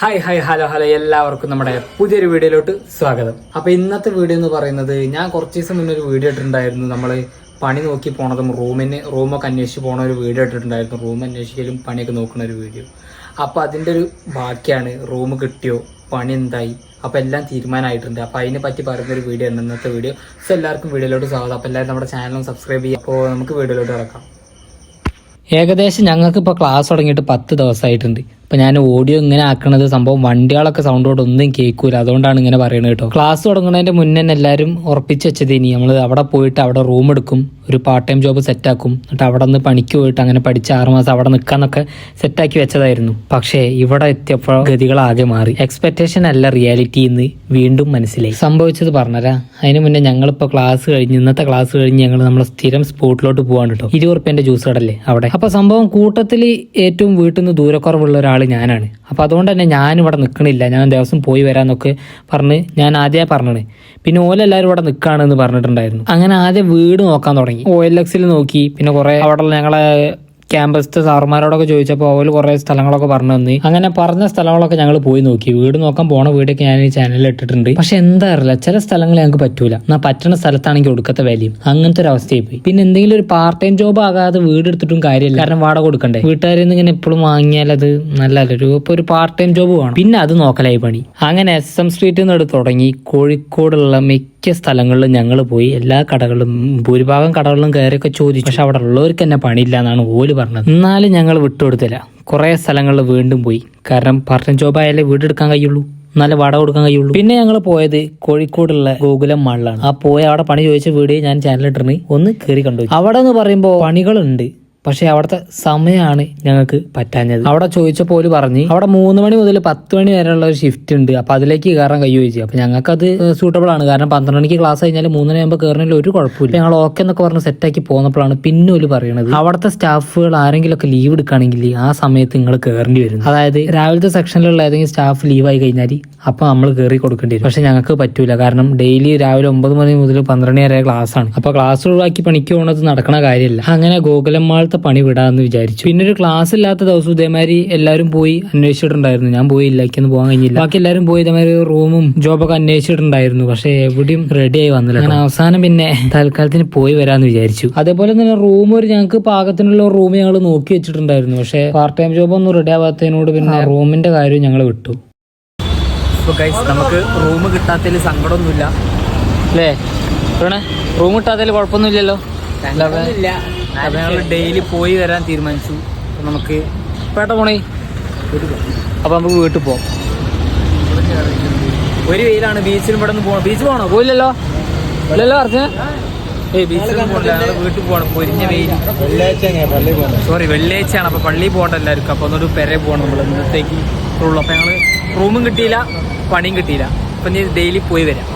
Hi hi hello hello എല്ലാവർക്കും നമ്മുടെ പുതിയൊരു വീഡിയോയിലോട്ട് സ്വാഗതം. അപ്പോൾ ഇന്നത്തെ വീഡിയോ എന്ന് പറയുന്നത് ഞാൻ കുറച്ച് ദിവസം മുന്നേ ഒരു വീഡിയോ ഇട്ടിട്ടുണ്ടായിരുന്നു. നമ്മൾ പണി നോക്കി പോണതും റൂമിന് റൂമൊക്കെ അന്വേഷിച്ച് പോണ ഒരു വീഡിയോ ഇട്ടിട്ടുണ്ടായിരുന്നു. റൂം അന്വേഷിക്കലും പണിയൊക്കെ നോക്കുന്ന ഒരു വീഡിയോ. അപ്പോൾ അതിന്റെ ഒരു ബാക്കിയാണ് റൂം കിട്ടിയോ പണി എന്തായി അപ്പോൾ എല്ലാം തീരുമാനമായിട്ടുണ്ട്. അപ്പോൾ അതിനെ പറ്റി പറയുന്ന ഒരു വീഡിയോ ആണ് ഇന്നത്തെ വീഡിയോ. സോ എല്ലാവർക്കും വീഡിയോയിലോട്ട് സ്വാഗതം. അപ്പോൾ എല്ലാവരും നമ്മുടെ ചാനലും സബ്സ്ക്രൈബ് ചെയ്യുക. അപ്പോൾ നമുക്ക് വീഡിയോയിലോട്ട് ഇറക്കാം ഏകദേശം ഞങ്ങൾക്ക് ഇപ്പോൾ ക്ലാസ് തുടങ്ങിയിട്ട് പത്ത് ദിവസമായിട്ടുണ്ട്. ഇപ്പൊ ഞാൻ ഓഡിയോ ഇങ്ങനെ ആക്കണത് സംഭവം വണ്ടികളൊക്കെ സൗണ്ടോട് ഒന്നും കേൾക്കൂല. അതുകൊണ്ടാണ് ഇങ്ങനെ പറയുന്നത് കേട്ടോ. ക്ലാസ് തുടങ്ങുന്നതിന്റെ മുന്നേ എല്ലാവരും ഉറപ്പിച്ച് വെച്ചത് ഇനി നമ്മൾ അവിടെ പോയിട്ട് അവിടെ റൂം എടുക്കും. ഒരു പാർട്ട് ടൈം ജോബ് സെറ്റാക്കും എന്നിട്ട് അവിടെ നിന്ന് പണിക്ക് പോയിട്ട് അങ്ങനെ പഠിച്ച് ആറുമാസം അവിടെ നിൽക്കാന്നൊക്കെ സെറ്റാക്കി വെച്ചതായിരുന്നു. പക്ഷേ ഇവിടെ എത്തിയപ്പോൾ ആകെ മാറി. എക്സ്പെക്ടേഷൻ അല്ല റിയാലിറ്റി എന്ന് വീണ്ടും മനസ്സിലായി. സംഭവിച്ചത് പറഞ്ഞരാ. അതിന് മുന്നേ ഞങ്ങളിപ്പോൾ ക്ലാസ് കഴിഞ്ഞ് ഇന്നത്തെ ക്ലാസ് കഴിഞ്ഞ് ഞങ്ങൾ നമ്മളെ സ്ഥിരം സ്പോട്ടിലോട്ട് പോകാൻ കേട്ടോ. ഇരുപത് ജ്യൂസ് കടല്ലേ അവിടെ. അപ്പോൾ സംഭവം കൂട്ടത്തിൽ ഏറ്റവും വീട്ടിൽ നിന്ന് ദൂരക്കുറവുള്ള ഒരാൾ ഞാനാണ്. അപ്പോൾ അതുകൊണ്ട് തന്നെ ഞാൻ ഇവിടെ നിൽക്കണില്ല ഞാൻ ദിവസം പോയി വരാമെന്നൊക്കെ പറഞ്ഞ് ഞാൻ ആദ്യമേ പറഞ്ഞത് പിന്നെ ഓലെല്ലാവരും ഇവിടെ നിൽക്കുകയാണെന്ന് പറഞ്ഞിട്ടുണ്ടായിരുന്നു. അങ്ങനെ ആദ്യം വീട് നോക്കാൻ തുടങ്ങി. ഒ എൽ എക്സിൽ നോക്കി. പിന്നെ കുറേ അവിടെ ഞങ്ങളെ ക്യാമ്പസിലെ സാറുമാരോടൊക്കെ ചോദിച്ചപ്പോൾ അവർ കുറേ സ്ഥലങ്ങളൊക്കെ പറഞ്ഞു തന്നി. അങ്ങനെ പറഞ്ഞ സ്ഥലങ്ങളൊക്കെ ഞങ്ങൾ പോയി നോക്കി. വീട് നോക്കാൻ പോണ വീടൊക്കെ ഞാൻ ഈ ചാനലിൽ ഇട്ടിട്ടുണ്ട്. പക്ഷെ എന്താ അറിയില്ല. ചില സ്ഥലങ്ങൾ ഞങ്ങൾക്ക് പറ്റൂല. എന്നാ പറ്റുന്ന സ്ഥലത്താണെങ്കിൽ ഒടുക്കത്തെ വിലയും. അങ്ങനത്തെ ഒരു അവസ്ഥയായി പോയി. പിന്നെ എന്തെങ്കിലും ഒരു പാർട്ട് ടൈം ജോബ് ആകാതെ വീട് എടുത്തിട്ടും കാര്യമില്ല. കാരണം വാടക കൊടുക്കണ്ടേ? വീട്ടുകാരിൽ നിന്ന് ഇങ്ങനെ എപ്പോഴും വാങ്ങിയാൽ അത് നല്ലല്ല ഒരു ഇപ്പൊ ഒരു പാർട്ട് ടൈം ജോബ് വേണം. പിന്നെ അത് നോക്കലായി പണി. അങ്ങനെ എസ് എം സ്ട്രീറ്റിൽ നിന്ന് തുടങ്ങി. കോഴിക്കോടുള്ള മിക്ക സ്ഥലങ്ങളിലും ഞങ്ങൾ പോയി എല്ലാ കടകളും ഭൂരിഭാഗം കടകളിലും കയറിയൊക്കെ ചോദിച്ചു. പക്ഷെ അവിടെ ഉള്ളവർക്ക് തന്നെ പണിയില്ല എന്നാണ് ഓൽ പറഞ്ഞത്. എന്നാലും ഞങ്ങൾ വിട്ടുകൊടുത്തില്ല. കുറേ സ്ഥലങ്ങളിൽ വീണ്ടും പോയി. കാരണം പറഞ്ഞ ജോബായാലേ വീടെടുക്കാൻ കഴിയുള്ളൂ. നല്ല വട കൊടുക്കാൻ കഴിയുള്ളൂ. പിന്നെ ഞങ്ങൾ പോയത് കോഴിക്കോടുള്ള ഗോകുലം മാളിലാണ്. ആ പോയ അവിടെ പണി ചോദിച്ച വീട് ഞാൻ ചാനലിട്ടിരുന്നു ഒന്ന് കയറി കണ്ടു. അവിടെ എന്ന് പറയുമ്പോൾ പണികളുണ്ട്. പക്ഷെ അവിടുത്തെ സമയമാണ് ഞങ്ങൾക്ക് പറ്റാഞ്ഞത്. അവിടെ ചോദിച്ചപ്പോൾ ഓൽ പറഞ്ഞ് അവിടെ മൂന്ന് മണി മുതൽ പത്ത് മണി വരെയുള്ള ഒരു ഷിഫ്റ്റ് ഉണ്ട്. അപ്പൊ അതിലേക്ക് കയറാൻ കൈ ചോദിച്ചു. ഞങ്ങൾക്ക് അത് സൂട്ടബിൾ ആണ്. കാരണം പന്ത്രണ്ട് മണിക്ക് ക്ലാസ് കഴിഞ്ഞാൽ മൂന്നര ആകുമ്പോൾ കയറുന്നതിൽ ഒരു കുഴപ്പമില്ല. ഞങ്ങൾ ഓക്കെ എന്നൊക്കെ പറഞ്ഞ് സെറ്റാക്കി പോന്നപ്പോഴാണ് പിന്നെ ഒരു പറയുന്നത് അവിടുത്തെ സ്റ്റാഫുകൾ ആരെങ്കിലും ഒക്കെ ലീവ് എടുക്കുകയാണെങ്കിൽ ആ സമയത്ത് നിങ്ങൾ കയറേണ്ടി വരും. അതായത് രാവിലത്തെ സെക്ഷനിലുള്ള ഏതെങ്കിലും സ്റ്റാഫ് ലീവായി കഴിഞ്ഞാൽ അപ്പൊ നമ്മൾ കയറി കൊടുക്കേണ്ടി വരും. പക്ഷെ ഞങ്ങൾക്ക് പറ്റൂല. കാരണം ഡെയിലി രാവിലെ ഒമ്പത് മണി മുതൽ പന്ത്രണ്ട് വരെ ക്ലാസ് ആണ്. അപ്പൊ ക്ലാസ് ഒഴിവാക്കി പണിക്ക് പോകുന്നത് നടക്കണ കാര്യമില്ല. അങ്ങനെ ഗോകുലം മാളത്തെ പണി വിടാന്ന് വിചാരിച്ചു. പിന്നെ ഒരു ക്ലാസ് ഇല്ലാത്ത ദിവസം ഇതേമാതിരി എല്ലാവരും പോയി അന്വേഷിച്ചിട്ടുണ്ടായിരുന്നു. ഞാൻ പോയില്ല എനിക്കൊന്നും പോകാൻ കഴിഞ്ഞില്ല. ബാക്കി എല്ലാവരും പോയി ഇതേമാതിരി റൂമും ജോബൊക്കെ അന്വേഷിച്ചിട്ടുണ്ടായിരുന്നു. പക്ഷെ എവിടെയും റെഡി ആയി വന്നില്ല അങ്ങനെ അവസാനം പിന്നെ തൽക്കാലത്തിന് പോയി വരാന്ന് വിചാരിച്ചു. അതേപോലെ തന്നെ റൂം ഒരു ഞങ്ങൾക്ക് പാകത്തിനുള്ള റൂം ഞങ്ങൾ നോക്കി വെച്ചിട്ടുണ്ടായിരുന്നു. പക്ഷെ പാർട്ട് ടൈം ജോബ് ഒന്നും റെഡി ആവാത്തതിനോട് പിന്നെ റൂമിന്റെ കാര്യം ഞങ്ങൾ വിട്ടു. ഗൈസ് നമുക്ക് റൂം കിട്ടാത്തതിൽ സങ്കടമൊന്നുമില്ല. അല്ലേ? റൂം കിട്ടാത്തതിൽ കുഴപ്പമൊന്നുമില്ലല്ലോ? അപ്പൊ ഞങ്ങൾ ഡെയിലി പോയി വരാൻ തീരുമാനിച്ചു. നമുക്ക് പേട്ട പോണേ? അപ്പൊ നമുക്ക് വീട്ടിൽ പോവാം. ഒരു വെയിലാണ്. ബീച്ചിൽ ഇവിടെ നിന്ന് പോകണം ബീച്ച് പോകണോ പോയില്ലല്ലോ? ഇല്ലല്ലോ അർജുന ഏയ് ബീച്ചിൽ പോകണ്ടല്ലോ ഞങ്ങൾ വീട്ടിൽ പോകണം പൊരിഞ്ഞ വെയിൽ സോറി വെള്ളിയാഴ്ചയാണ്. അപ്പോൾ പള്ളിയിൽ പോകണ്ട എല്ലാവർക്കും. അപ്പൊ ഒന്നൊരു പെരെ പോകണം നമ്മൾ ഇന്നത്തേക്ക് ഉള്ളു അപ്പൊ ഞങ്ങൾ റൂമും കിട്ടിയില്ല പണിയും കിട്ടിയില്ല. അപ്പൊ നീ ഡെയിലി പോയി വരാം.